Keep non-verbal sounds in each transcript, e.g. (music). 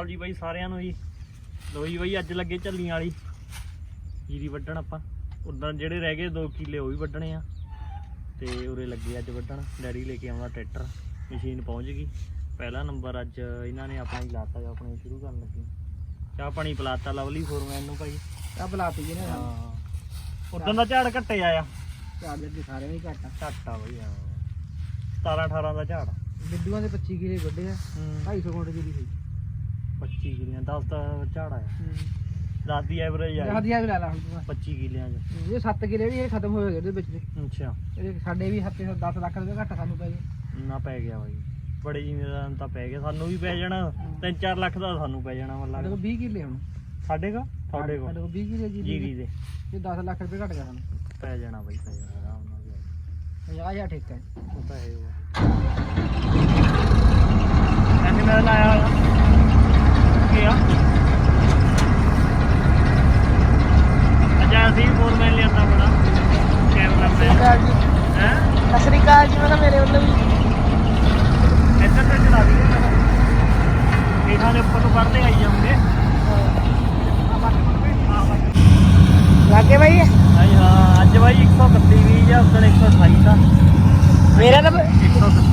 ਅਕਾਲ ਜੀ ਬਾਈ ਸਾਰਿਆਂ ਨੂੰ ਜੀ। ਲੋਈ ਬਾਈ ਅੱਜ ਲੱਗੇ ਝੱਲੀਆਂ ਵਾਲੀ। ਜੀਰੀ ਵੱਢਣ ਆਪਾਂ। ਉਦਾਂ ਜਿਹੜੇ ਰਹਿ ਗਏ 2 ਕਿੱਲੇ ਉਹ ਵੀ ਵੱਢਣੇ ਆ। ਤੇ ਉਰੇ ਲੱਗੇ ਅੱਜ ਵੱਢਣ। ਡੈਡੀ ਲੈ ਕੇ ਆਉਣਾ ਟਰੈਕਟਰ। ਮਸ਼ੀਨ ਪਹੁੰਚ ਗਈ। ਪਹਿਲਾ ਨੰਬਰ ਅੱਜ ਇਹਨਾਂ ਨੇ ਆਪਣਾ ਹੀ ਲਾਤਾ ਜਾਂ ਆਪਣੇ ਸ਼ੁਰੂ ਕਰਨ ਲੱਗੇ। ਚਾਹ ਪਾਣੀ ਪਲਾਤਾ ਲਵਲੀ ਫੋਰਮੈਨ ਨੂੰ ਭਾਈ। ਆ ਬਲਾਤੀ ਜੀ ਨੇ ਹਾਂ। ਉਦੋਂ ਦਾ ਝਾੜ ਘੱਟੇ ਆਇਆ। ਝਾੜ ਦੇ ਸਾਰੇ ਵੀ ਘੱਟ ਘੱਟ ਆ ਬਈ ਹਾਂ। 17 18 ਦਾ ਝਾੜ। ਬਿੱਦੂਆਂ ਦੇ 25 ਕਿਲੇ ਵੱਡੇ ਆ। 250 ਕੁਇੰਟਲ ਜਿਹੜੀ ਸੀ। 25 ਕਿੱਲਿਆਂ 10 ਦਾ ਝਾੜ ਆਇਆ। 10 ਦੀ ਐਵਰੇਜ ਆ ਜਹਦੀਆਂ ਵੀ ਲਾ ਲਾ ਹੁਣ ਤੂੰ 25 ਕਿੱਲਿਆਂ ਚ। ਇਹ 7 ਕਿਲੇ ਵੀ ਇਹ ਖਤਮ ਹੋ ਗਏ ਇਹਦੇ ਵਿੱਚ ਦੇ ਅੱਛਾ। ਇਹ ਸਾਡੇ ਵੀ ਹੱਥੇ 10 ਲੱਖ ਰੁਪਏ ਘੱਟ ਸਾਨੂੰ ਪੈ ਗਏ। ਨਾ ਪੈ ਗਿਆ ਬਾਈ। ਬੜੇ ਜ਼ਿਮੀਦਾਰਾਂ ਨੂੰ ਤਾਂ ਪੈ ਗਿਆ। ਸਾਨੂੰ ਵੀ ਪੈ ਜਾਣਾ। 3-4 ਲੱਖ ਦਾ ਸਾਨੂੰ ਪੈ ਜਾਣਾ ਸਾਡੇ ਮਤਲਬ ਕੋਲ 20 ਕਿਲੇ ਹੁਣ। ਸਾਡੇ ਕੋ ਤੁਹਾਡੇ ਸਾਡੇ ਕੋ ਕੋਲ 20 ਕਿਲੇ ਜੀ। ਜੀਰੀ ਦੇ ਇਹ 10 ਲੱਖ ਰੁਪਏ ਘੱਟ ਗਿਆ ਸਾਨੂੰ। ਪੈ ਜਾਣਾ ਬਾਈ ਪੈ ਜਾਣਾ ਆਰਾਮ ਨਾਲ। ਵੀ। 50000 ਠੇਕਾ ਹੈ। ਉਹ ਤਾਂ ਹੈ ਐਨੇ ਮੈਂ ਲਾਇਆ ਹੋਇਆ। ਕੀ ਆ। ਅਜਾ ਅਸੀਂ ਫੋਰਮੈਨ ਲਿਆਂਦਾ ਬੜਾ ਕੈਮਰਾ ਮੈਨ ਜੀ। ਹੈ? ਸਤਿ ਸ੍ਰੀ ਅਕਾਲ ਜੀ ਮੈਂ ਤਾਂ ਮੇਰੇ ਵੱਲੋਂ ਵੀ ਇੱਧਰ ਤੇ ਚਲਾ ਦਈਏ ਇਹਨਾਂ ਦੇ ਉੱਪਰ ਨੂੰ ਕੱਢਦੇ ਆਈ ਜਾਉਂਗੇ ਲੱਗੇ ਬਾਈ। ਹਾਂਜੀ ਹਾਂ। ਅੱਜ ਬਾਈ 131 ਵੀ ਜਾਂ ਉਦੋਂ 128 ਦਾ। ਮੇਰਾ ਤਾਂ 131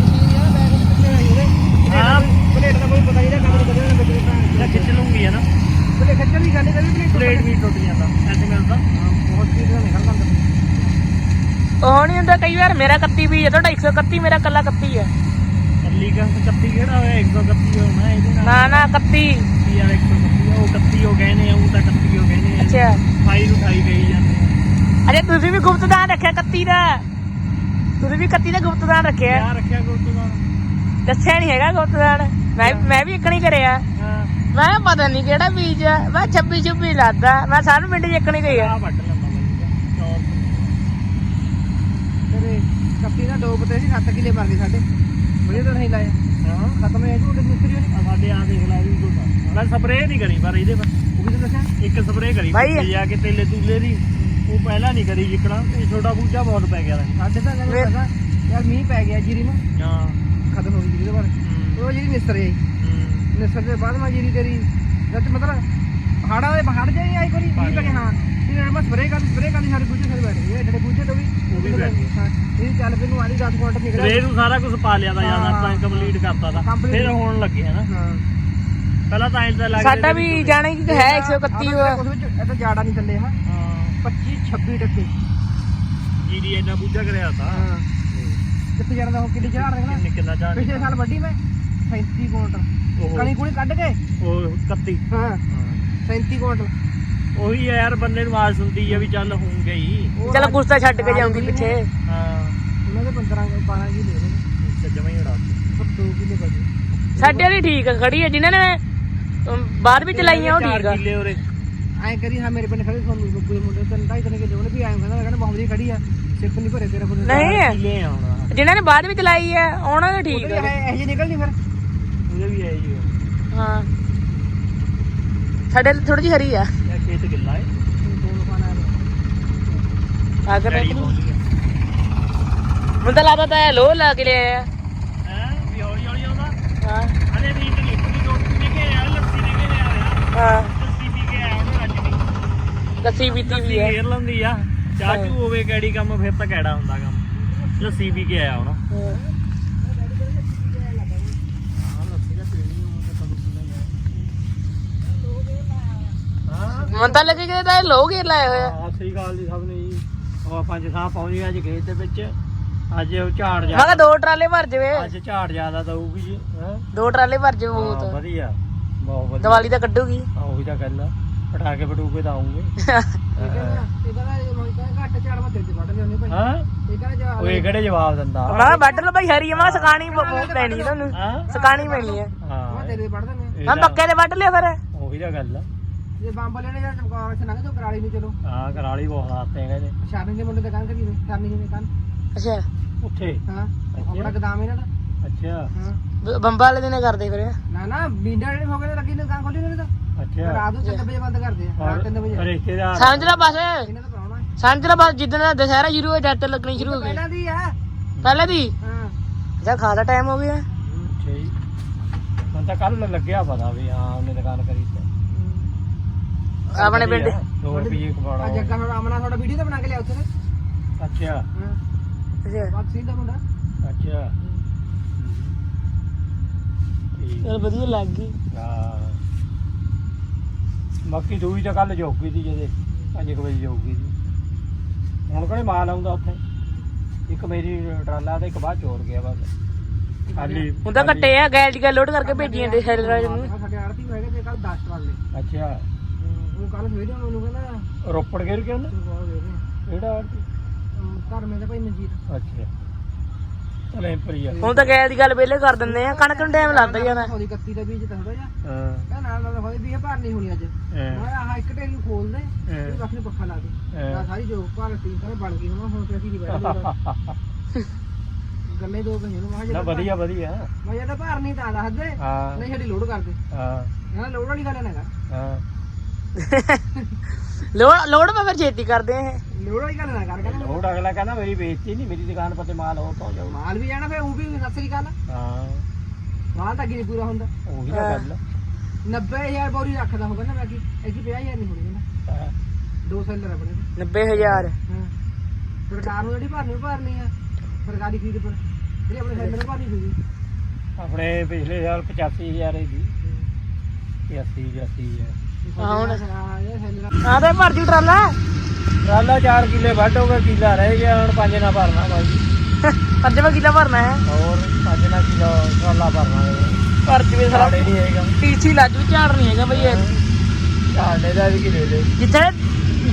ਹਾਂ। ਪਲੇਟ ਦਾ ਕੋਈ ਪਤਾ ਨਹੀਂ ਕਦੋਂ ਕਦੋਂ ਵਿੱਚ ਇਹ ਖਿੱਚ ਲੂੰਗੀ ਹੈ ਨਾ। ਪਲੇਟ ਖੱਚਣ ਦੀ ਗੱਲ ਕਰੀ ਪਲੇਟ ਪਲੇਟ ਵੀ ਟੁੱਟ ਜਾਂਦਾ ਐਸੇ ਮਿਲਦਾ ਬਹੁਤ ਚੀਜ਼ ਦਾ ਨਿਕਲਦਾ ਅੰਦਰ ਉਹ ਨਹੀਂ ਹੁੰਦਾ ਕਈ ਵਾਰ ਮੇਰਾ 31 ਵੀ ਹੈ ਤੁਹਾਡਾ 131 ਮੇਰਾ ਕੱਲਾ 31 ਹੈ। ਚੱਲੀ ਗਾ 31 ਕਿਹੜਾ ਹੋਇਆ 131 ਹੋਣਾ ਇਹਦੇ ਨਾਲ ਨਾ ਨਾ 31 ਯਾਰ 131 ਉਹ 31 ਉਹ ਕਹਿੰਦੇ ਆ ਉਹ ਤਾਂ 31 ਉਹ ਕਹਿੰਦੇ ਆ। ਅੱਛਾ। 28 ਨੂੰ 28 ਕਹੀ ਜਾਂਦੇ ਆ। ਅਜੇ ਤੁਸੀਂ ਵੀ ਗੁਪਤਦਾਨ ਰੱਖਿਆ 31 ਦਾ। ਤੁਸੀਂ ਵੀ 31 ਦਾ ਗੁਪਤਦਾਨ ਰੱਖਿਆ। ਗੁਰਦੁਆਰਾ ਦੱਸਿਆ ਨਹੀਂ ਹੈਗਾ ਗੁਪਤਦਾਨ। ਮੈਂ ਮੈਂ ਵੀ ਇੱਕਣੀ ਕਰਿਆ ਹਾਂ। ਮੈਂ ਕਿਹਾ ਪਤਾ ਨਹੀਂ ਕਿਹੜਾ ਬੀਜ ਆ। ਮੈਂ 26 26 ਲਾਦਾ ਮੈਂ ਸਾਰੇ ਪਿੰਡ ਇੱਕਣੀ ਗਈ ਆ। ਵੱਟ ਚੌਰ ਤੇਰੇ ਕੱਪੀ ਦਾ ਦੋ ਪਤੇ ਸੀ 7 ਕਿਲੇ ਮਰ ਗਏ ਸਾਡੇ। ਵਧੀਆ ਤਾਂ ਨਹੀਂ ਲਾਇਆ ਹਾਂ। ਖਤਮ ਹੈ ਝੂਟੇ ਮਿਸਤਰੀ ਨੇ ਆ ਸਾਡੇ ਆ ਦੇਖ ਲਾ ਵੀ ਮੈਂ ਸਪਰੇਅ ਨਹੀਂ ਕਰੀ ਪਰ ਇਹਦੇ ਪਰ। ਉਹ ਵੀ ਤਾਂ ਦੱਸਿਆ। ਇੱਕ ਸਪਰੇਅ ਕਰੀ। ਪਿੱਛੇ ਜਾ ਕੇ ਤੇਲੇ ਤੂਲੇ ਦੀ। ਉਹ ਪਹਿਲਾਂ ਨਹੀਂ ਕਰੀ ਜਿੱਕਣਾ। ਛੋਟਾ ਬੂਝਾ ਬਹੁਤ ਪੈ ਗਿਆ। ਸਾਡੇ ਤਾਂ ਕਹਿੰਦੇ ਪਤਾ ਯਾਰ ਮੀਂਹ ਪੈ ਗਿਆ ਜੀਰੀ ਨੂੰ ਹਾਂ। ਖਤਮ ਹੋ ਗਈ ਜੀਰੀ ਦੇ ਬਾਅਦ ਹੂੰ, ਉਹ ਜਿਹੜੀ ਨਿਸਰ ਹੂੰ। ਨਿਸਰ ਦੇ ਬਾਅਦ ਮਾ ਜੀਰੀ ਤੇਰੀ। ਜਦ ਮਤਲਬ ਹਾੜਾ ਦੇ ਬਾਹਰ ਜਾਈ ਆਈ ਕੋਈ। ਮੀਂਹ ਪੈ ਗਿਆ ਹਾਂ। ਇਹ ਮੈਂ ਸਪਰੇ ਕਰ ਸਪਰੇ ਕਰ ਸਾਰੇ ਬੂਝੇ ਸਾਰੇ ਬੈਠ ਗਏ ਜਿਹੜੇ ਬੂਝੇ ਤੋਂ ਵੀ। ਉਹ ਵੀ ਬੈਠ ਗਏ। ਹਾਂ ਇਹ ਚੱਲ ਪਈ ਨੂੰ ਆਲੀ 10 ਕੁਆਂਟਲ ਨਿਕਲਿਆ। ਸਪਰੇਅ ਨੂੰ ਸਾਰਾ ਕੁਝ ਪਾ ਲਿਆ ਜਾਂ ਹਾਂ। ਆਪਾਂ ਕੰਪਲੀਟ ਕਰਤਾ ਤਾਂ। Complete। ਫਿਰ ਹੋਣ ਲੱਗੇ ਹਨਾ ਹਾਂ। ਪਹਿਲਾਂ ਤਾਂ ਇੰਦਾ ਲੱਗ ਸਾਡਾ ਵੀ ਜਾਣੇ ਕਿ ਹੈ 131 ਉਹ ਉਹ। ਕੁਛ ਵਿੱਚ ਇਹ ਤਾਂ ਜਾੜਾ ਨਹੀਂ ਚੱਲੇ ਹਾਂ। ਹਾਂ। 25 26 ਟੱਕੇ। ਜੀਰੀ ਇੰਨਾ ਬੂਝਾ ਕਰਿਆ ਤਾਂ। ਹਾਂ। ਕਿੱਥੇ ਜਾਣਾ ਦਾ ਉਹ ਕਿੱਡੀ ਚੜਾ ਦੇਣਾ ਕਿੰਨੇ ਕਿੰਨਾ ਜਾਣ ਪਿਛਲੇ ਸਾਲ ਵੱਡੀ ਮੈਂ। 37 ਕੁਆਂਟਲ ਉਹ ਕਣੀ ਕੁਣੀ ਕੱਢ ਕੇ? ਉਹ 31 ਹਾਂ 37 ਕੁਆਂਟਲ ਉਹੀ ਆ ਯਾਰ ਬੰਦੇ ਨੂੰ ਆਸ ਹੁੰਦੀ ਆ ਵੀ ਚੱਲ ਹੋਊਗਾ ਹੀ। ਉਹ ਚਲ ਕੁਰਸਾ ਛੱਡ ਕੇ ਜਾਉਂਗੀ ਪਿੱਛੇ। ਹਾਂ। ਉਹਨਾਂ ਦੇ 15 12 ਕੀ ਲੈ ਰਹੇ ਤੇ ਜਮਾ ਹੀ ਉਡਾ ਪਰ 2 ਕਿਲੇ ਬਚੇ ਸਾਡੇ ਵਾਲੀ ਠੀਕ ਆ, ਖੜੀ ਹੈ ਜਿਨ੍ਹਾਂ ਨੇ ਅਮ, ਬਾਅਦ ਵਿੱਚ ਲਾਈਆਂ ਉਹ ਠੀਕ ਆ। ਕਿੱਲੇ ਉਰੇ। ਐਂ ਕਰੀ ਹਾਂ ਮੇਰੇ ਪਿੰਡ ਖੜੇ ਤੁਹਾਨੂੰ ਦੇ ਮੁੰਡੇ ਤਿੰਨ ਢਾਈ ਤਿੰਨ ਕਿਲੇ ਉਹਨੇ ਵੀ ਐਂ ਕਹਿੰਦਾ ਕਹਿੰਦਾ ਬਹੁਤ ਵਧੀਆ ਖੜੀ ਆ ਸਿਰਫ ਨਹੀਂ ਭਰੇ ਤੇਰਾ ਕੋਲ। ਨਹੀਂ। ਕਿੱਲੇ ਆ ਹੁਣ। ਜਿਨ੍ਹਾਂ ਨੇ ਬਾਅਦ ਵਿੱਚ ਲਾਈ ਹੈ ਉਹਨਾਂ ਦਾ ਠੀਕ ਆ। ਇਹ ਜਿਹੀ ਨਿਕਲਣੀ ਫਿਰ। ਉਹਦੇ ਵੀ ਹੈ ਜੀ ਹਾਂ। ਸਾਡੇ ਥੋੜੀ ਜਿਹੀ ਹਰੀ ਆ। ਇਹ ਖੇਤ ਕਿੱਲਾ ਹੈ ਦੋ ਲਫਾਨਾ ਆ ਕਰ ਆ। ਮੈਨੂੰ ਤਾਂ ਲੱਗਦਾ ਤਾਂ ਲੋਹ ਲਾ ਕੇ ਲਿਆਇਆ। ਹੈ? ਵੀ ਹੌਲੀ ਹੌਲੀ ਆਉਂਦਾ। ਹਾਂ। ਅਰੇ ਵੀ ਤੇ ਇੱਕ ਦੀ ਰੋਟੀ ਲੈ ਕੇ ਆਇਆ ਲੱਸੀ ਲੈ ਕੇ ਆਇਆ ਹਾਂ। ਲੱਸੀ ਪੀ ਕੇ ਆਇਆ ਉਹਨੇ ਅੱਜ ਲੱਸੀ ਪੀਤੀ ਵੀ ਹੈ ਫੇਰ ਲੰਦੀ ਆ। ਚਾਹ ਚੂ ਹੋਵੇ ਕਿਹੜੀ ਕੰਮ ਫਿਰ ਤਾਂ ਕਿਹੜਾ ਹੁੰਦਾ ਕੰਮ। ਲੱਸੀ ਪੀ ਕੇ ਆਇਆ ਹੁਣ। ਮੈਨੂੰ ਤਾਂ ਲੱਗੇ ਕਿ ਤਾਂ ਇਹ ਲੋਹ ਘੇਰ ਲਾਇਆ ਹੋਇਆ ਹਾਂ ਸਹੀ ਗੱਲ ਜੀ ਸਭ ਨੇ ਜੀ। ਉਹ ਪੰਜ ਸਾਹ ਪਹੁੰਚ ਗਿਆ ਅੱਜ ਖੇਤ ਦੇ ਵਿੱਚ। ਅੱਜ ਉਹ ਝਾੜ ਮੈਂ ਜਾ ਕਿਹਾ ਦੋ ਟਰਾਲੇ ਭਰ ਜਵੇ। ਅੱਜ ਝਾੜ ਜ਼ਿਆਦਾ ਦਊਗੀ ਜੀ ਹੈਂ? ਦੋ ਟਰਾਲੇ ਭਰ ਜਵੇ ਹਾਂ, ਬਹੁਤ ਵਧੀਆ। ਬਹੁਤ ਵਧੀਆ। ਦੀਵਾਲੀ ਤਾਂ ਕੱਢੂਗੀ। ਹਾਂ, ਉਹੀ ਤਾਂ ਗੱਲ ਆ। ਪਟਾਕੇ ਪਟੂਕੇ ਤਾਂ ਆਉਂਗੇ (laughs) ਹਾਂ? ਇਹ ਕਹਿੰਦਾ ਜਾ ਉਹ ਇਹ ਕਿਹੜੇ ਜਵਾਬ ਦਿੰਦਾ? ਮੈਂ ਵੱਢ ਲਓ ਭਾਈ ਹਰੀ ਮੈਂ ਸਕਾਣੀ ਪੈਣੀ ਤੁਹਾਨੂੰ। ਹਾਂ? ਸਕਾਣੀ ਪੈਣੀ ਹੈ। ਹਾਂ ਤਾਂ- ਪੱਕੇ ਵੱਢ ਲਿਆ ਫਿਰ। ਉਹੀ ਤਾਂ ਗੱਲ ਆ। ਜੇ ਬੰਬ ਲੈਣੇ ਜਾਂ ਚਮਕੌਰ ਚ ਲੰਘ ਜਾਓ ਕਰਾਲੀ ਨੂੰ ਚਲੋ। ਹਾਂ ਕਰਾਲੀ ਬਹੁਤ ਆਤੇ ਹੈਗੇ ਨੇ। ਸ਼ਾਮੀ ਦੇ ਮੁੰਡੇ ਤੇ ਕੰਨ ਕਰੀ ਸ਼ਾਮੀ ਦੇ ਕੰਨ। ਅੱਛਾ। ਉੱਥੇ? ਹਾਂ ਆਪਣਾ ਗਦਾਮ ਇਹਨਾਂ ਦਾ। ਅੱਛਾ। ਹਾਂ। ਬੰਬਾ ਵਾਲੇ ਦਿਨੇ ਕਰਦੇ ਫਿਰ। ਨਾ ਨਾ ਬੀਂਡਾ ਜਿਹੜੇ ਹੋ ਗਏ ਲੱਗੀ ਨੇ ਕੰਨ ਖੋਲੀ ਨੇ ਤਾਂ। ਅੱਛਾ। ਰਾਤ ਨੂੰ 3 ਵਜੇ ਬੰਦ ਕਰਦੇ ਆ ਰਾਤ 3 ਵਜੇ। ਰਿਸ਼ਤੇਦਾਰ ਸਾਂਝਰਾ ਬਸ। ਇਹਨਾਂ ਦਾ ਪਰਾਉਣਾ ਸਾਂਝਰਾ ਬਸ ਜਿੱਦਣ ਦਾ ਦੁਸਹਿਰਾ ਸ਼ੁਰੂ ਹੋਇਆ ਜੱਟ ਲੱਗਣੀ ਸ਼ੁਰੂ ਹੋ ਗਈ। ਪਹਿਲਾਂ ਦੀ ਆ। ਪਹਿਲੇ ਦੀ? ਹਾਂ। ਜਾਂ ਖਾਦਾ ਟਾਈਮ ਹੋ ਗਿਆ। ਅੱਛਾ ਜੀ। ਹੁਣ ਤਾਂ ਕੱਲ ਲੱਗਿਆ ਪਤਾ ਵੀ ਹਾਂ ਉਹਨੇ ਦੁਕਾਨ ਕਰੀ ਤੇ। ਆਪਣੇ ਪਿੰਡ 2 ਰੁਪਏ ਆ ਕਬਾੜਾ ਜੱਗਾ ਥੋੜਾ ਆਮਣਾ ਥੋੜਾ ਵੀਡੀਓ ਤਾਂ ਬਣਾ ਕੇ ਲਿਆ ਉੱਥੇ ਤੇ। ਅੱਛਾ। ਹਾਂ। ਅੱਛਾ। ਬਾਤ ਸੀ ਦਾ ਮੁੰਡਾ। ਅੱਛਾ। ਠੀਕ ਚਲ ਵਧੀਆ ਲੱਗ ਗਈ। ਹਾਂ। ਬਾਕੀ ਦੂਈ ਤਾਂ ਕੱਲ ਜੋਗੀ ਦੀ ਜਦੇ 5 ਵਜੇ ਜੋਗੀ ਦੀ ਹੁਣ ਕਿਹੜੇ ਮਾਲ ਆਉਂਦਾ ਉੱਥੇ? ਇੱਕ ਮੇਰੀ ਟਰਾਲਾ ਤੇ ਇੱਕ ਬਾਅਦ ਚੋਰ ਗਿਆ ਬਸ ਖਾਲੀ ਹੁਣ ਤਾਂ ਕੱਟੇ ਆ ਗੈਲ ਦੀ ਲੋਡ ਕਰਕੇ ਭੇਜੀਆਂ ਦੇ ਸੈਲਰਾਂ ਨੂੰ। ਸਾਡੇ ਆੜਤੀ ਹੈਗੇ ਤੇ ਕੱਲ 10 ਟਰਾਲੇ ਅੱਛਾ। ਉਹ ਕੱਲ ਸਵੇਰੇ ਉਹਨੂੰ ਕਹਿੰਦਾ ਰੋਪੜ ਗਿਰ ਗਿਆ ਨਾ ਤੂੰ ਕੋਲ ਦੇ ਰਹੇ ਕਿਹੜਾ ਆੜਤੀ? ਘਰ ਮੇਰੇ ਭਾਈ ਮਨਜੀਤ। ਅੱਛਾ। ਚਲੇ ਪਰੀਆ ਹੁਣ ਤਾਂ ਗੈਲ ਦੀ ਗੱਲ ਵੇਲੇ ਕਰ ਦਿੰਦੇ ਆ ਕਣਕ ਨੂੰ ਟਾਈਮ ਲੱਗਦਾ ਜਾਣਾ ਉਹਦੀ 31 ਦਾ ਬੀਜ ਤਾਂ ਥੋੜਾ ਜਿਹਾ। ਹਾਂ। ਕਹਿੰਦਾ ਨਾਲ ਨਾਲ ਹੋਈ ਵੀ ਇਹ ਭਰ ਨਹੀਂ ਹੋਣੀ ਅੱਜ। ਹਾਂ। ਮੈਂ ਆਹ ਇੱਕ ਢੇਰੀ ਨੂੰ ਖੋਲ ਦੇ ਹਾਂ। ਇਹ ਬਾਕੀ ਨੂੰ ਪੱਖਾ ਲਾ ਦੇ। ਹਾਂ। ਸਾਰੀ ਜੋ ਭਰ ਤੀ ਸਾਰੇ ਬਣ ਗਈ ਹੁਣ ਹੁਣ ਤੇ ਅਸੀਂ ਨਹੀਂ ਬੈਠਦੇ (laughs) ਗੱਲੇ ਦੋ ਕਹੀਆਂ ਨੂੰ ਨਾ ਕਿਹਾ ਵਧੀਆ ਵਧੀਆ। ਮੈਂ ਜਿਹੜਾ ਭਰ ਨਹੀਂ ਤਾਂ ਦੱਸ ਦੇ ਹਾਂ। ਨਹੀਂ ਸਾਡੀ ਲੋਡ ਕਰ ਦੇ ਹਾਂ ਕਹਿੰਦਾ ਲੋਡ ਵਾਲੀ ਗੱਲ ਨਾ ਕਰ ਹਾਂ। ਲੋਡ ਮੈਂ ਫਿਰ ਛੇਤੀ ਕਰਦੇ ਆ ਇਹ। ਲੋਡ ਵਾਲੀ ਗੱਲ ਨਾ ਕਰ ਕਹਿੰਦਾ ਲੋੜ ਅਗਲਾ ਕਹਿੰਦਾ ਮੇਰੀ ਬੇਇੱਜ਼ਤੀ ਨਹੀਂ ਮੇਰੀ ਦੁਕਾਨ ਪਤੇ ਮਾਲ ਹੋਰ ਤੋਂ ਜਾਊ। ਮਾਲ ਵੀ ਜਾਣਾ ਫੇ ਉਹ ਵੀ ਸਤਿ ਸ੍ਰੀ ਅਕਾਲ। ਹਾਂ। ਮਾਲ ਤਾਂ ਅੱਗੇ ਨਹੀਂ ਪੂਰਾ ਹੁੰਦਾ। ਉਹੀ ਤਾਂ ਗੱਲ ਆ। 90000 ਬੋਰੀ ਰੱਖਦਾ ਹੋਗਾ ਨਾ ਬਾਕੀ ਐਕੀ 50000 ਨਹੀਂ ਹੋਣੀ ਨਾ। ਹਾਂ। ਦੋ ਸੈਲਰ ਆਪਣੇ 90000 ਹਾਂ। ਸਰਕਾਰ ਨੂੰ ਜਿਹੜੀ ਭਰਨੀ ਭਰਨੀ ਆ। ਸਰਕਾਰੀ ਖਰੀਦ ਪਰ। ਜਿਹੜੀ ਆਪਣੇ ਸੈਲਰ ਨੂੰ ਭਰਨੀ ਪਊਗੀ। ਆਪਣੇ ਪਿਛਲੇ ਸਾਲ 85000 ਦੀ। 80 80000 ਹਾਂ ਹੁਣ ਹਾਂ ਇਹ ਸੈਲਰ ਆ ਤੇ ਭਰ ਜੂ ਟਰਾਲਾ। ਟਰਾਲਾ 4 ਕਿੱਲੇ ਵੱਢ ਹੋ ਗਿਆ ਕਿੱਲਾ ਰਹਿ ਗਿਆ ਹੁਣ ਪੰਜ ਨਾ ਭਰਨਾ ਬਾਈ। ਪੰਜਵਾਂ ਕਿਲਾ ਭਰਨਾ ਹੈ? ਹੋਰ ਪੰਜ ਨਾ ਕਿਲੋ ਟਰਾਲਾ ਭਰਨਾ ਭਰ ਜਵੇ ਸਾਰਾ। ਨਹੀਂ ਹੈਗਾ। ਪੀਛੀ ਲਾਜੂ ਝਾੜ ਨਹੀਂ ਹੈਗਾ ਬਈ ਸਾਡੇ ਦਾ ਵੀ ਕਿ ਲੈ ਲੈ ਜਿੱਥੇ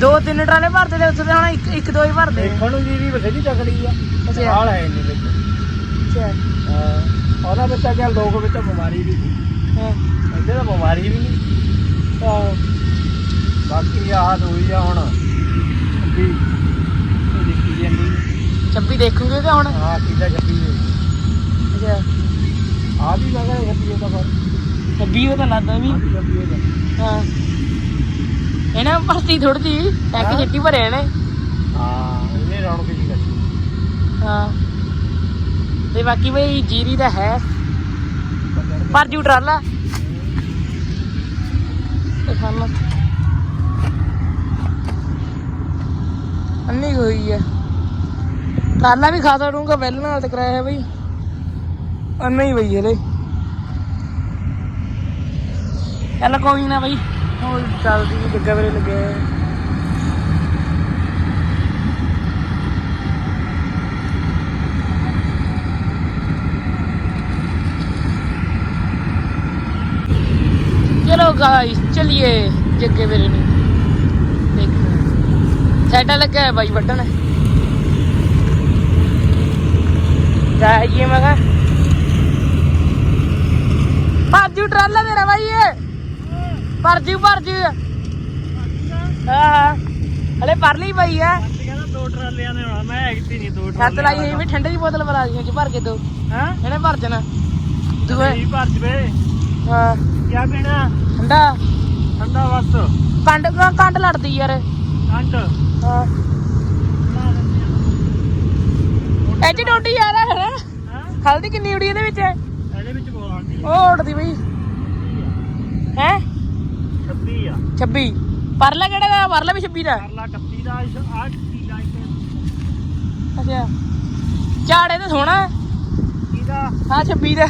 ਦੋ ਤਿੰਨ ਟਰਾਲੇ ਭਰਦੇ ਤੇ ਉੱਥੇ ਤਾਂ ਹੁਣ ਇੱਕ ਇੱਕ ਦੋ ਹੀ ਭਰਦੇ ਆ। ਦੇਖਣ ਨੂੰ ਜੀ ਵੀ ਬਥੇਰੀ ਤਕੜੀ ਆ ਅੱਛਾ। ਹਾਲ ਹੈ ਨਹੀਂ ਵਿੱਚ ਅੱਛਾ। ਹਾਂ ਉਹਨਾਂ ਵਿੱਚ ਤਾਂ ਚੱਲ ਲੋਕ ਵਿੱਚ ਬਿਮਾਰੀ ਵੀ ਸੀ। ਹਾਂ। ਇੱਥੇ ਤਾਂ ਬਿਮਾਰੀ ਵੀ ਨਹੀਂ। ਬਾਕੀ ਆਹ ਹੋਈ ਆ ਹੁਣ। ਵੀ ਇਹ ਦੇਖੀ ਜਾਂਦੀ 26 ਦੇਖੂਗੇ ਕਿ ਹੁਣ? ਆ ਕਿੱਦਾਂ ਛੱਪੀ ਹੋਈ ਅੱਛਾ। ਆ ਵੀ ਲਗਾ ਹੋਈ ਤਾਂ ਪਰ 26 ਉਹ ਤਾਂ ਲੱਗਦਾ ਵੀ। ਹਾਂ। ਇਹਨਾਂ ਭਰਤੀ ਥੋੜੀ ਜੀ ਟੈਂਕ। ਛਿੱਟੀ ਭਰਿਆ ਨੇ। ਹਾਂ ਇਹਨੇ ਰੌਣਕ ਜੀ ਕਰੀ। ਹਾਂ। ਤੇ ਬਾਕੀ ਬਈ ਜੀਰੀ ਦਾ ਹੈ। ਪਰ ਜੂ ਟਰਾਲਾ। ਤੇ ਸਾਨੂੰ ਅੰਨੀ ਹੋਈ ਹੈ ਟਰਾਲਾ ਵੀ ਖਾਸਾ ਡੂੰਗਾ ਪਹਿਲਾਂ ਨਾਲ ਤੇ ਕਰਾਇਆ ਹੈ ਬਈ। ਅੰਨਾ ਹੀ ਬਈ ਹਲੇ। ਚੱਲ ਕੋਈ ਨਾ ਬਈ। ਹੋਰ ਚੱਲਦੀ ਵੀ ਜੱਗਾ ਵੇਲੇ ਲੱਗਿਆ ਨੂੰ। ਦੇਖੋ ਸਾਡਾ ਲੱਗਾ ਹੈ ਬਾਈ ਵੱਢਣ। ਜਾਈਏ ਮੈਂ ਕਿਹਾ। ਭਰਜੂ ਟਰਾਲਾ ਮੇਰਾ ਬਾਈ ਇਹ। ਭਰਜੂ ਭਰਜੂ। ਹਾਂ ਹਾਂ। ਹਲੇ ਪਰ ਲਈ ਪਈ ਆ ਕਹਿੰਦਾ ਦੋ ਟਰਾਲਿਆਂ ਨੇ ਹੋਣਾ ਮੈਂ ਐਕਟੀ ਨਹੀਂ ਦੋ ਛੱਤ ਲਾਈ ਹੋਈ ਵੀ ਠੰਡੇ ਦੀ ਬੋਤਲ ਬਣਾ ਦੀਆਂ ਚ ਭਰ ਕੇ ਦੋ। ਹਾਂ? ਇਹਨੇ ਭਰ ਜਾਣਾ ਦੂਏ ਭਰ ਜਵੇ। ਹਾਂ। ਕੀ ਪੀਣਾ? ਠੰਡਾ? ਠੰਡਾ ਬਸ। ਕੰਡ ਕੰਡ ਲੜਦੀ ਯਾਰ। ਕੰਟ ਹਾਂ। ਇਹ ਚ ਡੋਡੀ ਰਿਹਾ ਹੈ ਹਾਂ? ਹਲਦੀ ਕਿੰਨੀ ਉੜੀ ਇਹਦੇ ਵਿੱਚ? ਇਹਦੇ ਵਿੱਚ ਬੋਲਦੀ ਉਹ ਉੜਦੀ ਬਈ। ਹੈ? 26 ਆ। 26 ਪਰਲਾ ਕਿਹੜਾ ਦਾ ਪਰਲਾ ਵੀ 26 ਦਾ। ਕਰਲਾ 31 ਦਾ 8 ਕਿਲਾ ਇੱਕ। ਅੱਛਾ। ਝਾੜੇ ਤੇ ਸੋਹਣਾ। ਕਿਹਦਾ ਹਾਂ 26 ਦਾ।